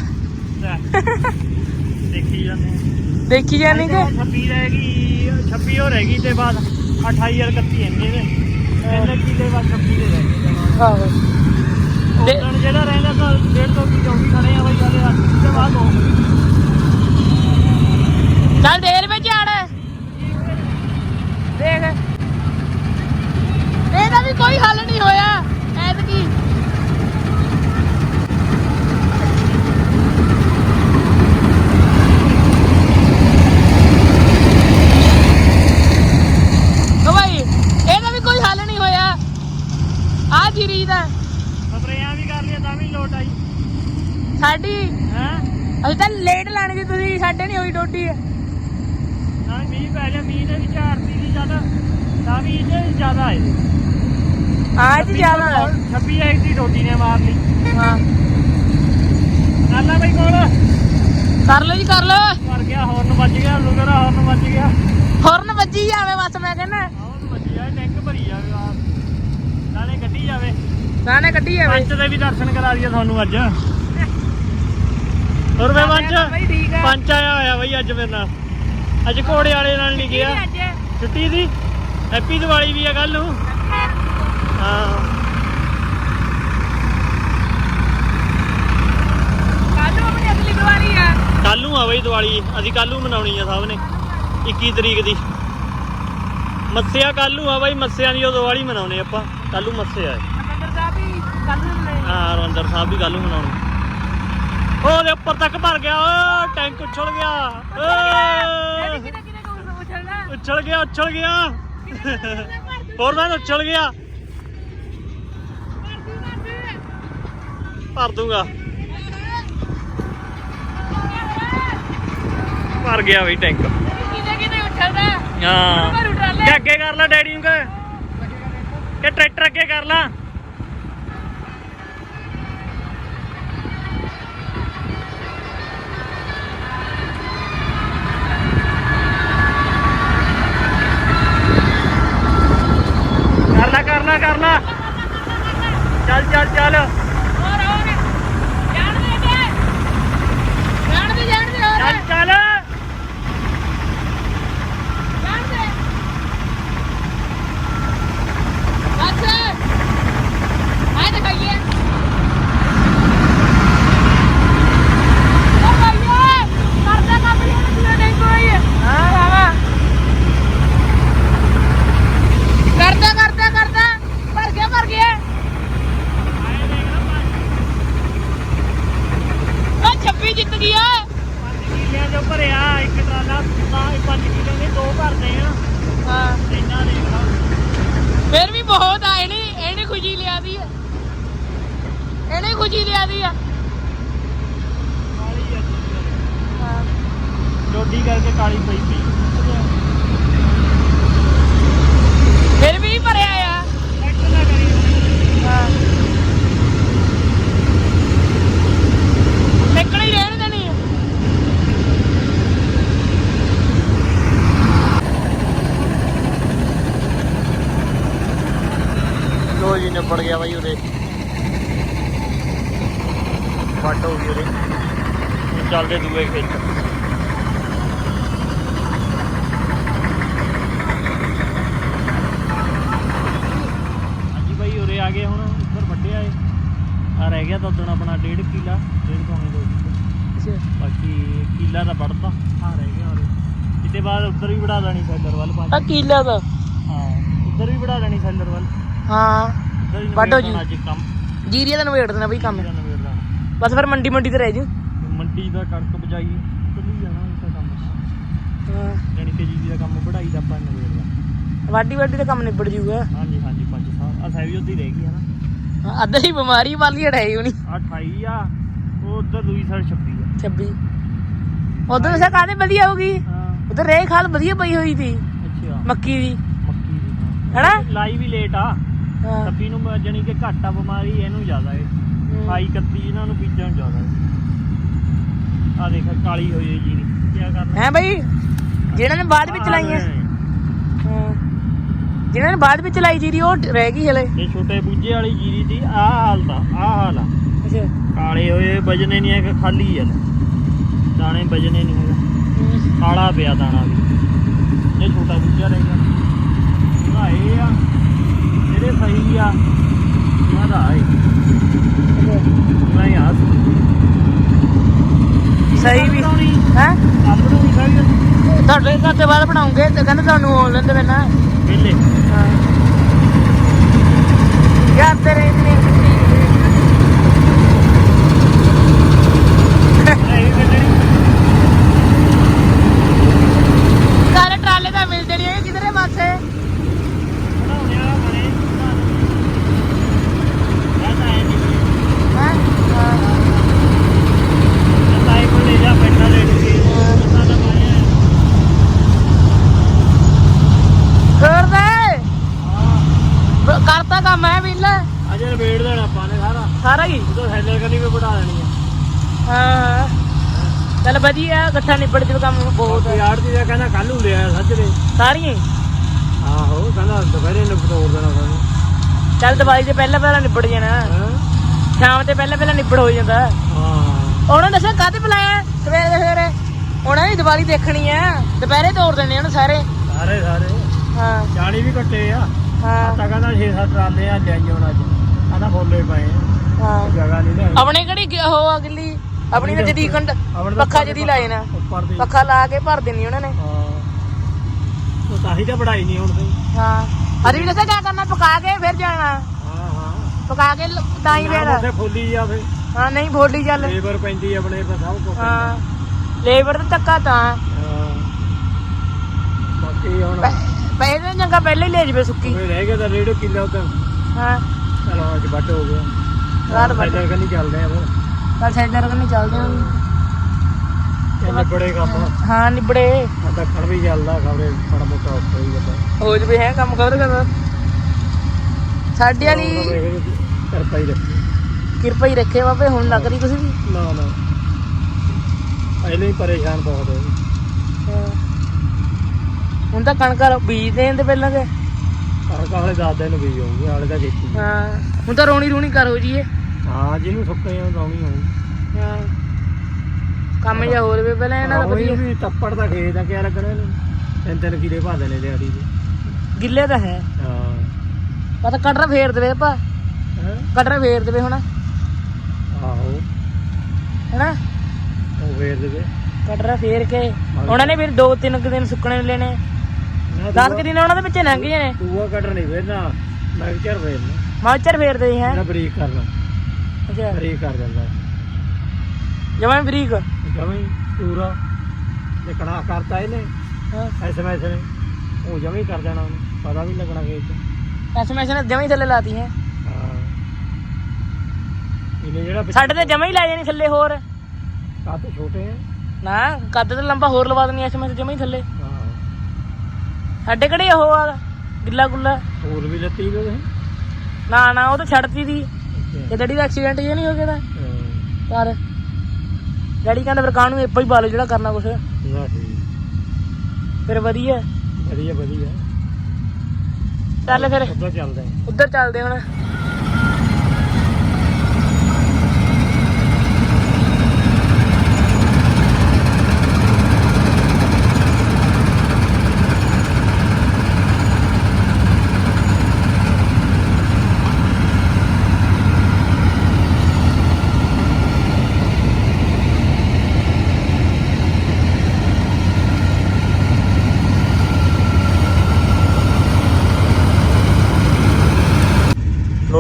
ਦੇਖੀ ਜਾਂਦੇ। ਦੇਖੀ ਜਾਨੀ ਕਿ? 26 ਰਹੇਗੀ 26 ਹੋ ਰਹੇਗੀ ਤੇ ਬਾਅਦ 28 ਔਰ 31 ਇੰਨੇ ਦੇ ਇੰਨੇ ਕਿਲੇ ਬਾਅਦ 26 ਦੇ ਰਹਿ ਗਏ ਆਹੋ। ਦੇ- ਉਦੋਂ ਜਿਹੜਾ ਰਹਿੰਦਾ ਤਾਂ 150 ਕੀ ਚੌਂਕੀ ਖੜੇ ਆ ਬਈ ਹਲੇ 8 ਦੇ ਬਾਅਦ ਹੋ ਚੱਲ ਦੇਰ ਵਿੱਚ ਆੜ ਦੇਖ। ਇਹਦਾ ਵੀ ਕੋਈ ਹੱਲ ਨਹੀਂ ਹੋਇਆ ਐਤਕੀ ਓ ਭਾਈ ਇਹਦਾ ਵੀ ਕੋਈ ਹੱਲ ਨਹੀਂ ਹੋਇਆ ਆ ਜੀਰੀ ਦਾ ਸਪਰੇਆਂ ਵੀ ਕਰ ਲਿਆ ਤਾਂ ਵੀ ਲੋਟ ਆਈ ਸਾਡੀ? ਹੈ? ਅਸੀਂ ਤਾਂ ਲੇਟ ਲਾਣੀ ਸੀ ਤੁਸੀਂ ਸਾਡੇ ਨਹੀਂ ਹੋਈ ਡੋਡੀ ਨਾ ਮੀਂਹ ਪੈ ਗਿਆ ਮੀਂਹ ਨੇ ਵੀ ਝਾੜਤੀ ਦੀ ਜ਼ਿਆਦਾ ਤਾਂ ਵੀ ਇਹਦੇ ਜ਼ਿਆਦਾ ਆਏ। ਅੱਜ ਜ਼ਿਆਦਾ ਹੈ 26 ਐਕ ਦੀ ਰੋਟੀ ਨੇ ਮਾਰ ਲਈ ਹਾਂ। ਨਾਲਾ ਬਈ ਕੋਲ। ਕਰ ਲਓ ਜੀ ਕਰ ਲਓ। ਕਰ ਗਿਆ ਹੌਰਨ ਵੱਜ ਗਿਆ ਲੁਗਰ ਹੌਰਨ ਵੱਜ ਗਿਆ। ਹੌਰਨ ਵੱਜੀ ਜਾਵੇ ਬਸ ਮੈਂ ਕਹਿੰਦਾ। ਹੌਰਨ ਵੱਜ ਗਿਆ ਟੈਂਕ ਭਰੀ ਜਾਵੇ ਆ ਨਾਲੇ ਗੱਡੀ ਜਾਵੇ। ਗਾਣੇ ਕੱਢੀ ਜਾਵੇ। ਪੰਚ ਦੇ ਵੀ ਦਰਸ਼ਨ ਕਰਾ ਦਈਏ ਤੁਹਾਨੂੰ ਅੱਜ। ਹੋਰ ਵੇ ਪੰਚ ਬਈ ਠੀਕ ਆ। ਪੰਚ ਆਇਆ ਹੋਇਆ ਬਈ ਅੱਜ ਮੇਰੇ ਨਾਲ। ਅੱਜ ਘੋੜੇ ਵਾਲੇ ਨਾਲ ਨਹੀਂ ਗਿਆ। ਛੁੱਟੀ ਦੀ। ਹੈਪੀ ਦੀਵਾਲੀ ਵੀ ਆ ਕੱਲ ਨੂੰ। ਹਾਂ। ਕੱਲ ਨੂੰ ਆਪਣੀ ਅਗਲੀ ਦੀਵਾਲੀ ਆ। ਕੱਲ ਨੂੰ ਆ ਬਈ ਦੀਵਾਲੀ। ਅਸੀਂ ਕੱਲ ਨੂੰ ਮਨਾਉਣੀ ਆ ਸਭ ਨੇ। 21 ਤਰੀਕ ਦੀ। ਮੱਸਿਆ ਕੱਲ ਨੂੰ ਆ ਬਈ। ਮੱਸਿਆ ਦੀ ਉਹ ਦੀਵਾਲੀ ਮਨਾਉਣੇ ਆਪਾਂ। ਕੱਲ ਨੂੰ ਮੱਸਿਆ ਹੈ ਅੰਦਰ ਸਾਹਿਬ ਵੀ ਕੱਲ ਨੂੰ ਹਾਂ ਰਵਿੰਦਰ ਸਾਹਿਬ ਵੀ ਕੱਲ ਨੂੰ ਮਨਾਉਣੇ। ਉਹਦੇ ਉੱਪਰ ਤੱਕ ਭਰ ਗਿਆ ਓ ਟੈਂਕ ਉਛਲ ਗਿਆ ਓ ਕਿਹਨੇ ਕਿਹਨੇ ਕੋਲ ਉਛਲਣਾ? ਉਛਲ ਗਿਆ ਉਛਲ ਗਿਆ। ਹੋਰ ਮੈਂ ਉਛਲ ਗਿਆ। ਭਰ ਦੂੰਗਾ। ਭਰ ਗਿਆ ਬਈ ਟੈਂਕ। ਕਿਹਨੇ ਕਿਹਨੇ ਉਛਲਦਾ ਹਾਂ ਅੱਗੇ ਕਰ ਲੈ ਡੈਡੀ ਨੂੰ ਕਹ। ਕਿ ਟਰੈਕਟਰ ਅੱਗੇ ਕਰ ਲਾ ਕਰ ਲਾ ਕਰ ਲਾ ਚੱਲ ਚੱਲ ਚੱਲ। ਹੋਰ ਹੋਰ। ਜਾਣ ਦੇ ਜਾਣ ਦੇ ਜਾਣ ਦੇ ਹੋਰ। ਚੱਲ ਚੱਲ ਜਾਣ ਦੇ ਬਸ ਆਏ ਦਿਖਾਈਏ ਓ ਭਾਈਏ ਕਰਦਾ ਕੰਮ ਨਹੀਂ ਹੁੰਦਾ ਨਹੀਂ ਕੋਈ ਹਾਂ ਬਾਬਾ ਕਰਦਾ ਕਰਦਾ ਕਰਦਾ ਭਰ ਗਿਆ ਭਰ ਗਿਆ ਉਹ 26 ਜਿੱਤ ਗਿਆ ਪੰਜ ਕਿੱਲਿਆਂ ਚੋਂ ਭਰਿਆ ਇੱਕ ਟਰਾਲਾ ਤਾਂ ਇਹ ਪੰਜ ਕਿੱਲਿਆਂ ਦੇ ਦੋ ਭਰਦੇ ਆ ਹਾਂ ਇੰਨਾ ਦੇਖ ਲਾ ਫਿਰ ਵੀ ਬਹੁਤ ਆ ਇਹਨੇ ਇਹਨੇ ਖੁਸ਼ੀ ਲਿਆਦੀ ਆ। ਇਹਨੇ ਖੁਸ਼ੀ ਲਿਆਦੀ ਆ। ਕਾਲੀ ਆ ਹਾਂ। ਡੋਡੀ ਕਰਕੇ ਕਾਲੀ ਪਈ ਪਈ ਫਿਰ ਵੀ ਭਰਿਆ ਆ ਟਰੈਕਟਰ ਨਾ ਕਰੀ ਹਾਂ ਨਿਕਲ ਹੀ ਰਹਿਣ ਦੇਣੀ ਆ। ਲੋ ਜੀ ਨਿਬੜ ਗਿਆ ਬਾਈ ਉਰੇ। ਵੱਟ ਹੋ ਗਈ ਉਰੇ। ਚੱਲਦੇ ਦੂਏ ਖੇਤ। ਹਾਂਜੀ ਬਾਈ ਉਰੇ ਆ ਗਏ ਹੁਣ ਉੱਪਰ ਵੱਡੇ ਆਏ ਆ ਰਹਿ ਗਿਆ ਤਾਂ ਉਦੋਂ ਆਪਣਾ ਡੇਢ ਕਿੱਲਾ ਡੇਢ ਪੌਣੇ ਦੋ ਕਿੱਲੇ। ਬਾਕੀ ਕਿੱਲਾ ਤਾਂ ਵੜਤਾ ਆ ਰਹਿ ਗਿਆ ਉਰੇ। ਕਿਤੇ ਬਾਅਦ ਉੱਧਰ ਵੀ ਵੜਾ ਦੇਣੀ ਸੈਲਰ ਵੱਲ ਆ ਪੰਜ ਕੀਲਾ ਦਾ? ਹਾਂ ਉੱਧਰ ਵੀ ਵੜਾ ਦੇਣੀ ਸੈਲਰ ਵੱਲ। ਹੀ। ਵੱਢੋ ਜੀ। ਅੱਜ ਕੰਮ। ਜੀਰੀਆ ਦਾ ਨਵੇੜ ਦੇਣਾ ਬਈ ਕੰਮ। ਬਸ ਫਿਰ ਮੰਡੀ ਮੰਡੀ ਤੇ ਰਹਿ ਜੂ। ਮੰਡੀ ਦਾ ਕਣਕ ਬਜਾਈ ਚੱਲੀ ਜਾਣਾ ਇਹ ਤਾਂ ਕੰਮ। ਯਾਨੀ ਕਿ ਜੀ ਦਾ ਕੰਮ ਵਢਾਈ ਦਾ ਆਪਾਂ ਨਿਬੇੜਦਾ ਵਾਢੀ ਵਾਢੀ ਦਾ ਕੰਮ ਨਿਬੜ ਜੂਗਾ। ਹਾਂਜੀ ਹਾਂਜੀ ਪੰਜ ਸਾਲ ਆ ਉੱਧਰ ਹੀ ਰਹਿ ਗਈ ਹੈ ਨਾ ਅੱਧਾ ਹੀ ਬਿਮਾਰੀ ਵਾਲੀ ਅੜਾਈ ਹੋਣੀ। ਆ 28 ਆ ਉਹ ਉੱਧਰ ਦੂਈ ਸਾਈਡ 26 ਆ। 26 ਉਧਰ ਸਾ ਕਾਹਦੇ ਵਧੀਆ ਹੋਗੀ ਹਾਂ। ਉਧਰ ਰੇ ਖਾਲ ਵਧੀਆ ਪਈ ਹੋਈ ਸੀ। ਅੱਛਾ। ਮੱਕੀ ਦੀ। ਮੱਕੀ ਦੀ। ਹੈਨਾ? ਲਾਈ ਵੀ ਲੇਟ ਆ। ਹਾਂ। 26 ਨੂੰ ਮ- ਜਾਣੀ ਕਿ ਘੱਟ ਆ ਬਿਮਾਰੀ ਇਹਨੂੰ ਜ਼ਿਆਦਾ ਹੈ। 28 31 ਇਹਨਾਂ ਨੂੰ ਬੀਜਣ ਨੂੰ ਜ਼ਿਆਦਾ ਹੈ। ਆ ਦੇਖ ਕਾਲੀ ਹੋਈ ਹੈ ਜੀ ਕੀ ਕਰਨਾ? ਹੈ ਬਈ? ਜਿਹਨਾਂ ਨੇ ਬਾਅਦ ਵਿੱਚ ਲਾਈਆਂ। ਹਾਂ। ਜਿਹਨਾਂ ਨੇ ਬਾਅਦ ਵਿੱਚ ਲਾਈ ਜੀਰੀ ਉਹ ਰਹਿ ਗਈ ਹਲੇ। ਇਹ ਛੋਟੇ ਬੂਝੇ ਵਾਲੀ ਜੀਰੀ ਦੀ ਆਹ ਹਾਲ ਦਾ ਆਹ ਹਾਲ ਆ। ਅੱਛਾ। ਕਾਲੇ ਹੋਏ ਵਜਨੇ ਨਹੀਂ ਹੈਗਾ ਖਾਲੀ ਆ। ਦਾਣੇ ਵਜਨੇ ਨਹੀਂ ਹੈਗਾ। ਕਾਲਾ ਪਿਆ ਦਾਣਾ ਵੀ। ਇਹ ਛੋਟਾ ਬੂਝਾ ਰਹਿ ਗਿਆ। ਉਹਦਾ ਇਹ ਆ। ਜਿਹੜੇ ਸਹੀ ਆ। ਉਹਨਾਂ ਦਾ ਇਹ ਮੈਂ ਆ ਸਹੀ ਵੀ ਹੈ? ਨੂੰ ਵੀ ਸਹੀ। ਤੁਹਾਡੇ ਘਰ ਤੇ ਬਾਅਦ ਬਣਾਉਂਗੇ ਤੇ ਕਹਿੰਦੇ ਤੁਹਾਨੂੰ ਹੋ ਲੈਂਦੇ ਪਹਿਲਾਂ। ਵੇਲੇ। ਹਾਂ। ਯਾਰ ਤੇਰੇ ਇਹ ਵੇਲੇ ਸਾਰੇ ਟਰਾਲੇ ਤਾਂ ਮਿਲਦੇ ਨਹੀਂ ਹੈਗੇ ਕਿਧਰੇ ਮਾਸੇ ਬਣਾਉਣੇ ਆ ਬਣੇ ਇਹ ਤਾਂ ਇਹ ਨਹੀਂ ਹੈ ਹਾਂ ਤਾਈ ਕੋਲ ਲੈ ਜਾ ਬੈਠਾ ਲੈ ਕੇ ਪਤਾ ਤਾਂ ਪਾਇਆ ਕਰ ਦੇ ਹਾਂ ਬ- ਕਰਤਾ ਕੰਮ ਹੈ ਬਿੱਲ ਅਜੇ ਵੇੜ ਦੇਣਾ ਆਪਾਂ ਨੇ ਸਾਰਾ ਸਾਰਾ ਹੀ ਉਦੋਂ ਹੈਂਡਲ ਕਰਨੀ ਵੀ ਵਧਾ ਦੇਣੀ ਆ ਹਾਂ ਚੱਲ ਵਧੀਆ ਇਕੱਠਾ ਨਿਬੜ ਜੂ ਕੰਮ ਬਹੁਤ। ਯਾਰ ਦੀ ਦਾ ਕਹਿੰਦਾ ਕੱਲ ਨੂੰ ਲਿਆ ਸੱਜਰੇ। ਸਾਰੀਆਂ। ਆਹੋ ਕਹਿੰਦਾ ਦੁਪਹਿਰੇ ਨੂੰ ਤੋੜ ਦੇਣਾ ਸਾਨੂੰ ਚੱਲ ਦਵਾਈ ਤੇ ਪਹਿਲਾਂ ਪਹਿਲਾਂ ਨਿਬੜ ਜਾਣਾ। ਸ਼ਾਮ ਤੇ ਪਹਿਲਾਂ ਪਹਿਲਾਂ ਨਿਬੜ ਹੋ ਜਾਂਦਾ। ਹਾਂ। ਉਹਨਾਂ ਦੱਸਿਆ ਕਾਹਤੇ ਬੁਲਾਇਆ? ਸਵੇਰੇ ਦੇ ਸਵੇਰੇ। ਉਹਨਾਂ ਦੀ ਦੀਵਾਲੀ ਦੇਖਣੀ ਆ। ਦੁਪਹਿਰੇ ਤੋੜ ਦੇਣੇ ਉਹਨੂੰ ਸਾਰੇ। ਸਾਰੇ ਸਾਰੇ। ਹਾਂ। ਜਾਣੀ ਵੀ ਕੱਟੇ ਆ। ਹਾਂ। ਤਾਂ ਕਹਿੰਦਾ 6-7 ਟਰਾਲੇ ਆ ਲਿਆਈ ਹੁਣ ਅੱਜ। ਕਹਿੰਦਾ ਬੋਲੇ ਪਏ। ਹਾਂ। ਜਗ੍ਹਾ ਨਹੀਂ ਨਾ ਆਪਣੇ ਕਿਹੜੀ ਉਹ ਆ ਗਿੱਲੀ? ਆਪਣੀ ਤਾਂ ਜਦੀ ਤਾਂ ਪੱਖਾ ਜਦੀ ਲਾਏ ਨਾ। ਉੱਪਰ ਦੀ। ਪੱਖਾ ਲਾ ਕੇ ਭਰ ਦੇਣੀ ਉਹਨਾਂ ਨੇ। ਹਾਂ। ਉਹ ਤਾਂ ਹੀ ਤਾਂ ਪੜਾਈ ਨਹੀਂ ਹੁਣ ਤੇ ਹਾਂ। ਅੱਜ ਵੀ ਦੱਸਿਆ ਕਿਆ ਕਰਨਾ ਪਕਾ ਕੇ ਫਿਰ ਜਾਣਾ। ਹਾਂ ਹਾਂ। ਪਕਾ ਕੇ ਤਾਂ ਹੀ ਫਿਰ। ਉੱਥੇ ਫੁੱਲੀ ਜਾ ਫੇ ਹਾਂ ਨਹੀਂ ਬੋਲੀ ਚੱਲ। ਲੇਬਰ ਪੈਂਦੀ ਆਪਣੇ ਪਰ ਸਭ ਕੁਝ ਹਾਂ। ਲੇਬਰ ਤੇ ਧੱਕਾ ਤਾਂ। ਬਾਕੀ ਹੁਣ ਤਾਂ ਚੰਗਾ ਪਹਿਲਾਂ ਹੀ ਲੈ ਜਵੇ ਸੁੱਕੀ। ਰਹਿ ਗਿਆ ਤਾਂ ਰੇਡ ਕਿੱਲਾ ਉਧਰ ਹਾਂ। ਚਲੋ ਅੱਜ ਵੱਟ ਹੋ ਗਿਆ। ਰਾਤ। ਸਾਈਡਰ ਕੰਨੀ ਚੱਲਦੇ ਆ ਕੱਲ ਸਾਈਡਰ ਕਰਨੀ ਚੱਲਦੇ ਹਾਂ। ਇਹ ਬੜੇ ਕੰਮ। ਹਾਂ ਨਿਬੜੇ। ਦੱਖਣ ਵੀ ਚੱਲਦਾ ਖਬਰੇ ਬੜਾ ਮੋਟਾ ਉੱਥੇ ਹੀ ਜਾਂਦਾ। ਹੋ ਜਵੇ ਹੈ ਕੰਮ ਖਬਰ ਕਰ ਸਾਡੀ ਵਾਲੀ ਕਰਤਾ ਹੀ ਰੱਖੀ। ਕਿਰਪਾ ਹੀ ਰੱਖੇ ਬਾਬੇ ਹੁਣ ਲੱਗ ਰਹੀ ਕੁਛ ਵੀ। ਨਾ ਨਾ। ਪਹਿਲੇ ਹੀ ਪਰੇਸ਼ਾਨ ਬਹੁਤ ਹੋ ਹਾਂ। ਹੁਣ ਤਾਂ ਕਣਕ ਬੀਜ ਦੇਣ ਤੇ ਪਹਿਲਾਂ ਤੇ। ਪਰ ਕਾਹਲੇ ਦਾਦੇ ਨੂੰ ਵੀ ਹੋਊਗੀ ਹਾਲੇ ਤਾਂ ਖੇਤੀ ਹਾਂ। ਹੁਣ ਤਾਂ ਰੋਣੀ ਰੋਣੀ ਕਰ ਜੀਏ ਹਾਂ ਜਿਹਨੂੰ ਸੁੱਕੇ ਆ ਲਾਉਣੀ ਹੋਊ। ਹਾਂ। ਕੰਮ ਜਿਹਾ ਹੋਰ ਵੀ ਪਹਿਲਾਂ ਇਹਨਾਂ ਦਾ ਉਹੀ ਵਧੀਆ। ਵੀ ਤੱਪੜ ਦਾ ਖੇਤ ਆ ਕਿਆ ਲੱਗਣਾ ਇਹਨੂੰ? ਤਿੰਨ ਤਿੰਨ ਕਿਲੇ ਭਾ ਦੇਣੇ ਦਿਹਾੜੀ ਦੇ। ਗਿੱਲੇ ਤਾਂ ਹੈ। ਹਾਂ। ਪਤਾ ਕਟਰ ਫੇਰ ਦੇਵੇ ਪਾ ਹੈਂ? ਕਟਰ ਫੇਰ ਦੇਵੇ ਹੁਣ। ਆਹੋ। ਹੈਨਾ? ਉਹ ਫੇਰ ਦੇਵੇ। ਕਟਰ ਫੇਰ ਕੇ। ਉਹਨਾਂ ਨੇ ਫਿਰ ਦੋ ਤਿੰਨ ਕੁ ਦਿਨ ਸੁੱਕਣੇ ਨੂੰ ਲੈਣੇ। 10 ਕੁ ਦਿਨ ਉਹਨਾਂ ਦੇ ਵਿੱਚ ਲੰਘ ਜਾਣੇ ਦੂਆ ਕਟਰ ਨਹੀਂ ਫੇਰਨਾ ਮੈਂ ਚਰ ਫੇਰਨਾ ਮਾਚਰ ਫੇਰ ਦੇ ਹੈ। ਨਾ ਬਰੀਕ ਕਰਨਾ। ਅੱਛਾ। ਬਰੀਕ ਕਰ ਦਿੰਦਾ। ਜਮਾਂ ਬਰੀਕ? ਜਮਈ ਪੂਰਾ। ਜੇ ਕਣਾ ਕਰਤਾ ਇਹਨੇ ਹਾਂ। ਐਸਐਮਐਸ ਨੇ ਉਹ ਜਮਈ ਕਰ ਦੇਣਾ ਉਹਨੇ ਪਤਾ ਵੀ ਨੀ ਲੱਗਣਾ ਖੇਤ ਚ। ਐਸਐਮਐਸ ਨੇ ਜਮਾਂ ਹੀ ਥੱਲੇ ਲਾਤੀ ਹੈ। ਹਾਂ। ਇਹਨੇ ਜਿਹੜਾ ਸਾਡੇ ਤੇ ਜਮਾਂ ਹੀ ਲਾ ਜਾਣੀ ਥੱਲੇ ਹੋਰ। ਕੱਦ ਛੋਟੇ ਆ। ਨਾ ਕੱਦ ਤੇ ਲੰਬਾ ਹੋਰ ਲਵਾ ਦੇਣੀ ਐਸਐਮਐਸ ਜਮਾਂ ਹੀ ਥੱਲੇ। ਹਾਂ। ਸਾਡੇ ਕਿਹੜੇ ਉਹ ਆ ਗਿੱਲਾ ਗੁੱਲਾ ਹੋਰ ਵੀ ਲੱਤੀ ਹਾਂ ਨਾ ਨਾ ਉਹ ਤਾਂ ਛੱਡਤੀ ਦੀ। ਤੇ ਡੈਡੀ ਦਾ ਐਕਸੀਡੈਂਟ ਜੇ ਨਹੀਂ ਹੋ ਗਿਆ ਤਾਂ? ਪਰ ਡੈਡੀ ਕਹਿੰਦਾ ਫਿਰ ਕਾਹਨੂੰ ਇੱਪਾ ਹੀ ਲਓ ਜਿਹੜਾ ਕਰਨਾ ਕੁਛ? ਨਾ ਠੀਕ। ਫਿਰ ਵਧੀਆ। ਵਧੀਆ ਵਧੀਆ। ਚੱਲ ਫਿਰ। ਉੱਧਰ ਚੱਲਦੇ ਹੁਣ।